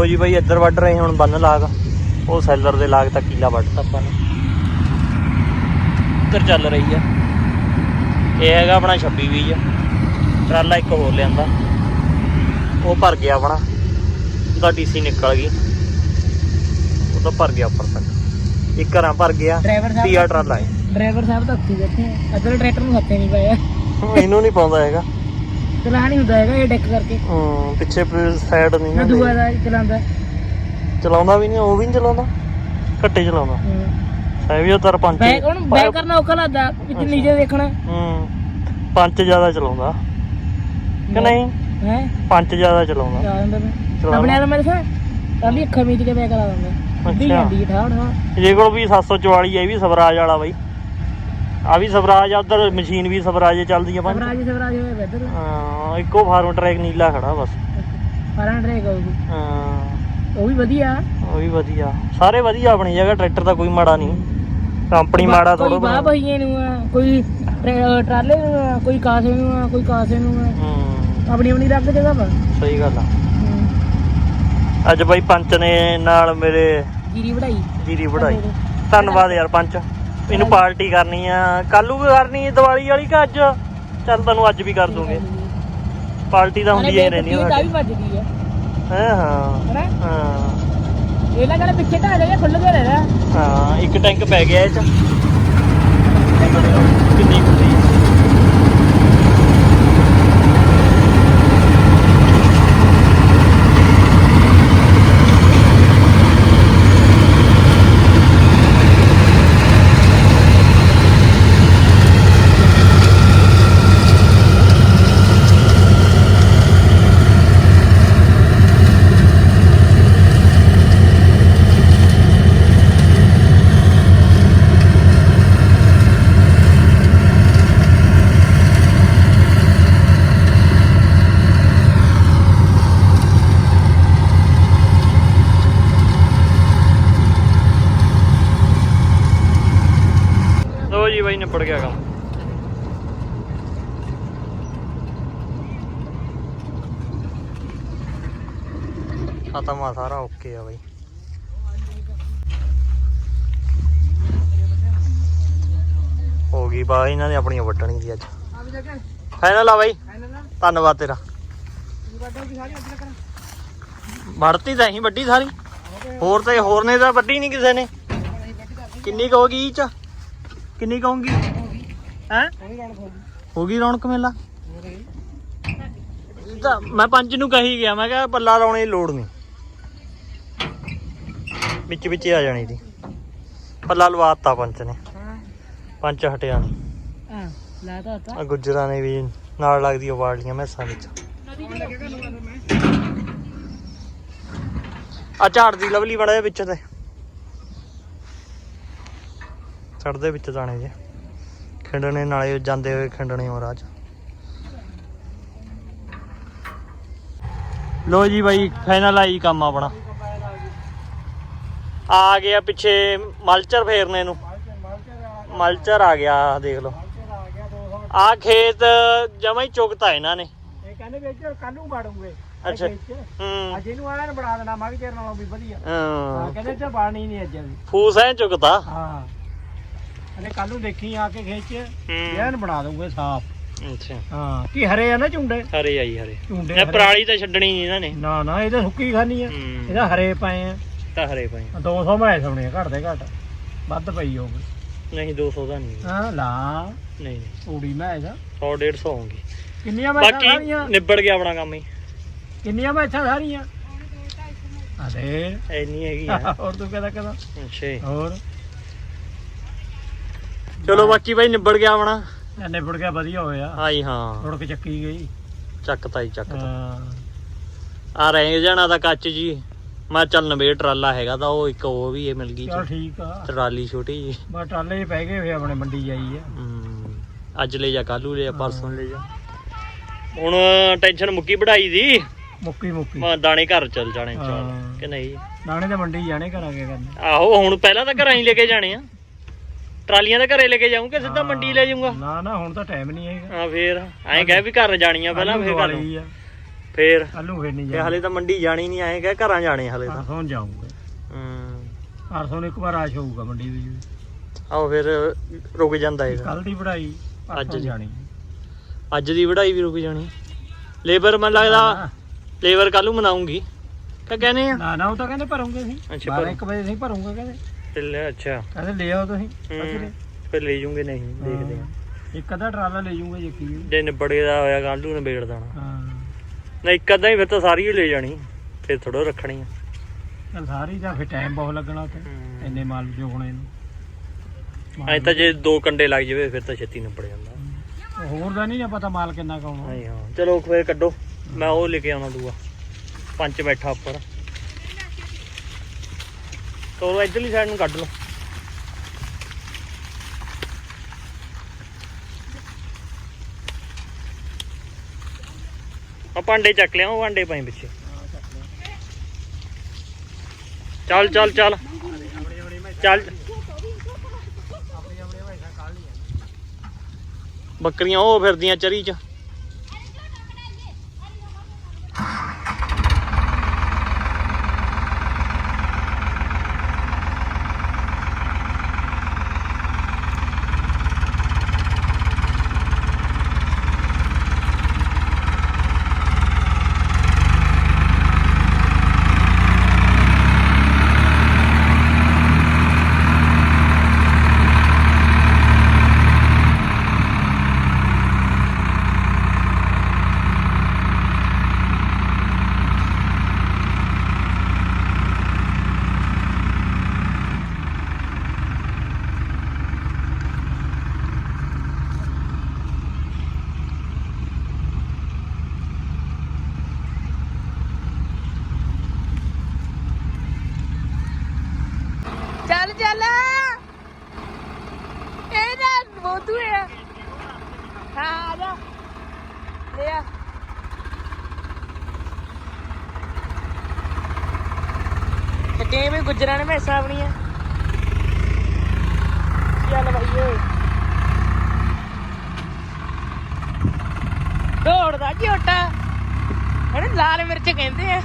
ਲੋ ਜੀ ਬਾਈ ਇੱਧਰ ਵੱਢ ਰਹੇ ਹੁਣ ਬੰਨ ਲਾਗ। ਉਹ ਸੈਲਰ ਦੇ ਲਾਗ ਤੱਕ ਕੀਲਾ ਵੱਢਤਾ ਆਪਾਂ ਨੇ। ਇੱਧਰ ਚੱਲ ਰਹੀ ਆ। ਇਹ ਹੈਗਾ ਆਪਣਾ 26 ਵੀ ਆ। ਟਰਾਲਾ ਇੱਕ ਹੋਰ ਲਿਆਂਦਾ। ਉਹ ਭਰ ਗਿਆ ਆਪਣਾ। ਉਹਦਾ ਡੀਸੀ ਨਿਕਲ ਗਈ। ਉਹ ਤਾਂ ਭਰ ਗਿਆ ਉੱਪਰ ਤੱਕ। ਇੱਕ ਘਰਾਂ ਭਰ ਗਿਆ। ਤੀਆ ਟਰਾਲਾ ਹੈ। ਡਰਾਈਵਰ ਸਾਹਿਬ ਤਾਂ ਉੱਥੇ ਬੈਠੇ ਆ। ਅਦਰ ਟਰੈਕਟਰ ਨੂੰ ਹੱਥੇ ਨਹੀਂ ਪਾਇਆ। ਇਹਨੂੰ ਨਹੀਂ ਪਾਉਂਦਾ ਹੈਗਾ। ਚਲਾ ਨਹੀਂ ਹੁੰਦਾ ਹੈਗਾ ਇਹ ਡੈਕ ਕਰਕੇ। ਹੂੰ ਪਿੱਛੇ ਸਾਈਡ ਨਹੀਂ ਨਾ ਨਾ ਦੂਆ ਦਾ ਚਲਾਉਂਦਾ। ਚਲਾਉਂਦਾ ਵੀ ਨਹੀਂ ਉਹ ਵੀ ਨਹੀਂ ਚਲਾਉਂਦਾ। ਘੱਟੇ ਚਲਾਉਂਦਾ। ਹੈ। ਵੀ ਉਹ ਤਰ ਪੰਜ ਬੈਕ ਹੁਣ ਬੈਕ ਕਰਨਾ ਔਖਾ ਲੱਗਦਾ ਵਿੱਚ ਨੀਚੇ ਦੇਖਣਾ। ਹੂੰ ਪੰਜ ਜ਼ਿਆਦਾ ਚਲਾਉਂਦਾ। ਕਿ ਨਹੀਂ? ਹੈ? ਪੰਜ ਜ਼ਿਆਦਾ ਚਲਾਉਂਦਾ। ਚਲਾ ਦਿੰਦਾ ਮੈਂ। ਚਲਾ ਆਪਣੇ ਨਾਲ ਮੈਂ ਦੱਸਾਂ ਕੱਲ ਹੀ ਅੱਖਾਂ ਮੀਚ ਕੇ ਬੈਕ ਕਰਾ ਦਿੰਦਾ। ਅੱਧੀ ਅੱਛਾ। ਜਾਂਦੀ ਠਾੜ ਠਾੜ ਇਹਦੇ ਕੋਲ ਵੀ 744 ਹੈ ਇਹ ਵੀ ਸਵਰਾਜ ਵਾਲਾ ਬਾਈ। ਆ ਵੀ ਸਵਰਾਜ ਆ ਉਧਰ ਮਸ਼ੀਨ ਵੀ ਸਵਰਾਜ ਚੱਲਦੀ ਆ ਪੰਜ। ਸਵਰਾਜ ਸਵਰਾਜ ਹੋਇਆ ਬੈਦਰ ਹਾਂ ਇੱਕੋ ਫਾਰਮ ਟਰੈਕ ਨੀਲਾ ਖੜਾ ਬਸ। ਫਰਾਂ ਟਰੇਕ ਆਉਗੀ ਹਾਂ। ਉਹ ਵੀ ਵਧੀਆ? ਉਹ ਵੀ ਵਧੀਆ। ਸਾਰੇ ਵਧੀਆ ਆਪਣੀ ਜਗ੍ਹਾ ਟਰੈਕਟਰ ਦਾ ਕੋਈ ਮਾੜਾ ਨਹੀਂ। ਕੰਪਨੀ ਮਾੜਾ ਕੋਈ ਥੋੜਾ ਬਾਹ ਬਹੀਏ ਨੂੰ ਆ ਕੋਈ ਟਰੇ- ਟਰਾਲੇ ਨੂੰ ਆ ਕੋਈ ਕਾਸੇ ਨੂੰ ਆ ਕੋਈ ਕਾਸੇ ਨੂੰ ਆ। ਹੂੰ। ਆਪਣੀ ਆਪਣੀ ਰੱਖ ਜਗ੍ਹਾ ਵਾ। ਸਹੀ ਗੱਲ ਆ। ਅੱਜ ਬਾਈ ਪੰਚ ਨੇ ਨਾਲ ਮੇਰੇ ਜੀਰੀ ਵਢਾਈ। ਜੀਰੀ ਵਢਾਈ। ਧੰਨਵਾਦ ਯਾਰ ਪੰਚ। ਇਹਨੂੰ ਪਾਰਟੀ ਕਰਨੀ ਆ। ਕੱਲੂ ਵੀ ਕਰਨੀ ਹੈ ਦੀਵਾਲੀ ਵਾਲੀ ਕਿ ਅੱਜ? ਚੱਲ ਤੈਨੂੰ ਅੱਜ ਵੀ ਕਰ ਦੂੰਗੇ। ਪਾਰਟੀ ਤਾਂ ਹੁੰਦੀ ਹੀ ਰਹਿਣੀ ਤਾਂ ਹੈ ਵੀ ਵੱਜਦੀ ਆ। ਹਾਂ ਹਾਂ। ਹਾਂ। ਇਹ ਲੱਗਾ ਪਿੱਛੇ ਢਾ ਜਾ ਖੁੱਲ ਕੇ ਰਹਿ ਹਾਂ ਇੱਕ ਟੈਂਕ ਪੈ ਗਿਆ ਇਹ ਚ। ਕਿੰਨੀ ਕੁੱਤੀ ਬਈ ਨਿਬੜ ਗਿਆ ਕੰਮ ਆ ਸਾਰਾ ਓਕੇ ਆ ਬਈ। ਹੋ ਗਈ ਬਾ ਇਹਨਾਂ ਨੇ ਆਪਣੀਆਂ ਵੱਢਣੀ ਦੀ ਅੱਜ। ਫਾਈਨਲ ਆ ਬਾਈ। ਧੰਨਵਾਦ ਤੇਰਾ। ਵੜਤੀ ਤਾਂ ਹੀ ਵੱਡੀ ਸਾਰੀ। ਹੋਰ ਤੇ ਹੋਰ ਨੇ ਤਾਂ ਵੱਡੀ ਨਹੀਂ ਕਿਸੇ ਨੇ। ਕਿੰਨੀ ਕੁ ਹੋ ਗਈ ਇਹ ਚ? ਕਿੰਨੀ ਕੁ ਹੈ? ਹੋ ਗਈ ਰੌਣਕ ਮੇਲਾ? ਤਾਂ ਮੈਂ ਪੰਜ ਨੂੰ ਕਹੀ ਗਿਆ ਮੈਂ ਕਿਹਾ ਪੱਲਾ ਲਾਉਣੇ ਦੀ ਲੋੜ ਨਹੀਂ ਵਿੱਚ ਵਿੱਚ ਆ ਜਾਣੀ ਸੀ ਪੱਲਾ ਲਵਾਤਾ ਪੰਚ ਨੇ। ਪੰਚ ਹਟਿਆ ਨਹੀਂ ਹਾਂ ਤਾਂ ਆ ਗੁੱਜਰਾਂ ਨੇ ਵੀ ਨਾਲ ਲੱਗਦੀ ਵਾੜੀਆਂ ਮੈਸਾਂ ਵਿੱਚ। ਆਉਣ ਲੱਗੇਗਾ ਨੂੰ ਮੈਂ ਆ ਝਾੜ ਦੀ ਲਵਲੀ ਬੜਾ ਵਿੱਚ ਤੇ। ਛੱਡਦੇ ਵਿੱਚ ਦਾਣੇ ਜੇ। ਖਿੰਡਣੇ ਨਾਲੇ ਜਾਂਦੇ ਹੋਏ ਖਿੰਡਣੇ ਹੋ ਰਾਜ ਲੋ ਜੀ ਬਾਈ ਫਾਈਨਲ ਆਈ ਕੰਮ ਆਪਣਾ। ਆ ਗਿਆ ਪਿੱਛੇ ਮਲਚਰ ਫੇਰਨੇ ਨੂੰ। ਮਲਚਰ ਆ ਗਿਆ ਦੇਖ ਲਓ। ਆ ਗਿਆ 200 ਆ ਖੇਤ ਜਮਾ ਹੀ ਚੁਗਤਾ ਇਹਨਾਂ ਨੇ। ਇਹ ਕਹਿੰਦੇ ਵੀ ਇੱਧਰ ਕੱਲ ਨੂੰ ਬਾੜੂਗੇ। ਅੱਛਾ। ਹੂੰ। ਅੱਜ ਇਹਨੂੰ ਆਇਆ ਬਣਾ ਦੇਣਾ ਮੈਂ ਵੀ ਤੇਰੇ ਨਾਲੋਂ ਵੀ ਵਧੀਆ। ਹਾਂ। ਕਹਿੰਦੇ ਇੱਧਰ ਬਾਣੀ ਨਹੀਂ ਅੱਜ ਵੀ ਫੂਸ ਐ ਚੁਗਤਾ। ਹਾਂ। ਅਰੇ ਕੱਲ ਨੂੰ ਦੇਖੀ ਆ ਕੇ ਖੇਤ ਚ ਐਨ ਬਣਾ ਦੂੰਗੇ ਸਾਫ਼। ਅੱਛਾ। ਹਾਂ ਕੀ ਹਰੇ ਆ ਨਾ ਝੁੰਡੇ? ਹਰੇ ਆਈ ਹਰੇ। ਝੁੰਡੇ ਇਹ। ਪਰਾਲੀ ਤਾਂ ਛੱਡਣੀ ਨਹੀਂ ਇਹਨਾਂ ਨੇ। ਨਾ ਨਾ ਇਹ ਤਾਂ ਸੁੱਕੀ ਖਾਣੀ ਆ। ਇਹਦਾ ਹਰੇ ਪਏ ਆ। ਤਾਂ ਹਰੇ ਪਏ 200 ਮੈਂ ਸੋਣੇ ਘੱਟ ਦੇ ਘੱਟ। ਵੱਧ ਪਈ ਹੋਊਗੀ ਨਹੀਂ 200 ਦਾ ਨਹੀਂ। ਹਾਂ ਲਾ। ਨਹੀਂ ਨਹੀਂ। ਊੜੀ ਮੈਂ ਇਹਦਾ 100 150 ਹੋਊਗੀ ਕਿੰਨੀਆਂ ਮੈਂ ਬਾਕੀ ਸਾਰੀਆਂ? ਨਿਬੜ ਗਿਆ ਆਪਣਾ ਕੰਮ ਹੀ। ਕਿੰਨੀਆਂ ਮੈਂ ਸਾਰੀਆਂ? ਅਰੇ। ਐਨੀ ਹੈਗੀ ਆ। ਹੋਰ ਤੂੰ ਕਹਦਾ ਕਹਦਾ? ਅੱਛਾ ਜੀ। ਹੋਰ? ਚਲੋ ਬਾਕੀ ਬਾਈ ਨਿਬੜ ਗਿਆ ਆਪਣਾ। ਐਨੇ ਫੁੜ ਗਿਆ ਵਧੀਆ ਹੋਇਆ। ਆਈ ਹਾਂ। ਫੁੜ ਕੇ ਚੱਕੀ ਗਈ। ਚੱਕਤਾ ਹੀ ਚੱਕਤਾ। ਹਾਂ। ਆ ਰਹਿ ਜਾਣਾ ਤਾਂ ਕੱਚ ਜੀ। ਮੈਂ ਚੱਲ ਨਵੇਂ ਟਰਾਲਾ ਹੈਗਾ ਤਾਂ ਉਹ ਇੱਕ ਉਹ ਵੀ ਇਹ ਮਿਲ ਗਈ ਚਲ ਠੀਕ ਆ। ਟਰਾਲੀ ਛੋਟੀ ਜੀ। ਬਸ ਟਾਲੇ 'ਚ ਪੈ ਗਏ ਹੋਏ ਆਪਣੇ ਮੰਡੀ ਜਾਈ ਆ। ਹਮ, ਅੱਜ ਲੈ ਜਾ ਕੱਲੂ ਲੈ ਜਾ ਪਰਸੋਂ ਲੈ ਜਾ। ਹੁਣ ਟੈਨਸ਼ਨ ਮੁੱਕੀ ਵਢਾਈ ਦੀ? ਮੁੱਕੀ ਮੁੱਕੀ। ਮੈਂ ਦਾਣੇ ਘਰ ਚੱਲ ਜਾਣੇ ਚੱਲ। ਹਾਂ। ਕਿ ਨਹੀਂ? ਦਾਣੇ ਤੇ ਮੰਡੀ ਜਾਣੇ ਕਰਾਂਗੇ ਕਰਨੇ। ਆਹੋ ਹੁਣ ਪਹਿਲਾਂ ਤਾਂ ਘਰਾਂ ਹੀ ਲੈ ਕੇ ਜਾਣੇ ਆ। ਟਰਾਲੀਆਂ ਤਾਂ ਘਰੇ ਲੈ ਕੇ ਜਾਊਂਗਾ ਸਿੱਧਾ ਮੰਡੀ ਲੈ ਜਾਊਂਗਾ। ਨਾ ਨਾ ਹੁਣ ਤਾਂ ਟਾਈਮ ਨਹੀਂ ਹੈਗਾ। ਹਾਂ ਫੇਰ। ਐਂ ਕਹਿ ਵੀ ਘਰ ਜਾਣੀਆਂ ਪਹਿਲਾਂ ਫੇਰ ਕਰ ਵਾਲੀ ਆ। ਫੇਰ ਕੱਲੂ ਫੇਰ ਨਹੀਂ ਤੇ ਜਾਣਾ ਹਲੇ ਤਾਂ ਮੰਡੀ ਜਾਣੀ ਨਹੀਂ ਐਂ ਕਹਿ ਘਰਾਂ ਜਾਣੇ ਹਲੇ ਤਾਂ। ਪਰਸੋਂ ਜਾਊਂਗਾ। ਹੂੰ। ਪਰਸੋਂ ਨੂੰ ਇੱਕ ਵਾਰ ਆਸ਼ ਹੋਊਗਾ ਮੰਡੀ ਵਿੱਚ। ਆਹੋ ਫਿਰ ਰੁਕ ਜਾਂਦਾ ਹੈਗਾ। ਕੱਲ ਦੀ ਪੜਾਈ ਅੱਜ। ਜਾਣੀ। ਅੱਜ ਦੀ ਵਢਾਈ ਵੀ ਰੁਕ ਜਾਣੀ। ਲੇਬਰ ਮੈਨੂੰ ਲੱਗਦਾ ਲੇਬਰ ਕੱਲ ਨੂੰ ਮਨਾਉਂਗੀ ਕਾ ਕਹਿੰਦੇ ਆ? ਨਾ ਨਾ ਉਹ ਤਾਂ ਕਹਿੰਦੇ ਭਰੋਂਗੇ ਅਸੀਂ। ਅੱਛਾ, 12 ਭਰੋ। 1 ਵਜੇ ਅਸੀਂ ਭਰੋਂਗੇ ਕਹਿੰਦੇ। ਤੇ ਲੈ ਅੱਛਾ। ਕਹਿੰਦੇ ਲੈ ਆਓ ਤੁਸੀਂ। ਹੂੰ। ਅਸੀਂ ਫਿਰ ਲੈ ਜੂਗੇ ਨਹੀਂ ਦੇਖਦੇ ਆ ਹਾਂ। ਇੱਕ ਅੱਧਾ ਟਰਾਲਾ ਲੈ ਜਾਊਂਗਾ ਜੱਕੀ ਵੀ ਜੇ ਨਿਬੜੇ ਦਾ ਹੋਇਆ ਕੱਲ ਨੂੰ ਨਿਬੇੜ ਦੇਣਾ। ਹਾਂ। ਨਹੀਂ ਇੱਕ ਅੱਧਾ ਹੀ ਫਿਰ ਤਾਂ ਸਾਰੀ ਹੀ ਲੈ ਜਾਣੀ ਫਿਰ ਥੋੜਾ ਰੱਖਣੀ ਆ। ਚਲ ਸਾਰੀ ਦਾ ਫਿਰ ਟਾਈਮ ਬਹੁਤ ਲੱਗਣਾ ਹੂੰ। ਇੰਨੇ ਮਾਲ ਜੋਗਣੇ ਨੂੰ। ਐ ਤਾਂ ਜੇ ਦੋ ਕੰਡੇ ਲੱਗ ਜਾਵੇ ਫਿਰ ਤਾਂ ਛੇਤੀ ਨਿਬੜ ਜਾਂਦਾ। ਹੋਰ ਦਾ ਨਹੀਂ ਨਾ ਪਤਾ ਮਾਲ ਕਿੰਨਾ ਕਾਉਣਾ ਹਾਂ ਹਾਂ। ਚਲੋ ਫਿਰ ਕੱਢੋ। ਮੈਂ ਉਹ ਲੈ ਕੇ ਆਉਣਾ ਦੂਆ। ਪੰਜ ਬੈਠਾ ਉੱਪਰ। ਤੋਰੋ ਇਧਰਲੀ ਸਾਈਡ ਨੂੰ ਕੱਢ ਲਓ। ਆ ਭਾਂਡੇ ਚੱਕ ਲਿਆ, ਉਹ ਭਾਂਡੇ ਪਏ ਪਿੱਛੇ। ਚੱਲ ਚੱਲ ਚੱਲ। ਚੱਲ। ਬੱਕਰੀਆਂ ਉਹ ਫਿਰਦੀਆਂ ਚਰੀ ਚ। ਚੱਲ। ਇਹਦਾ ਹਾਂ। ਤੇ ਵੀ ਗੁਜਰਾਂ ਨੇ ਮੈਸਾਂ ਆ ਚੱਲ ਭਾਈ ਓਏ। ਦੌੜਦਾ ਝੋਟਾ। ਹਣ ਲਾਲ ਮਿਰਚ ਕਹਿੰਦੇ ਆ।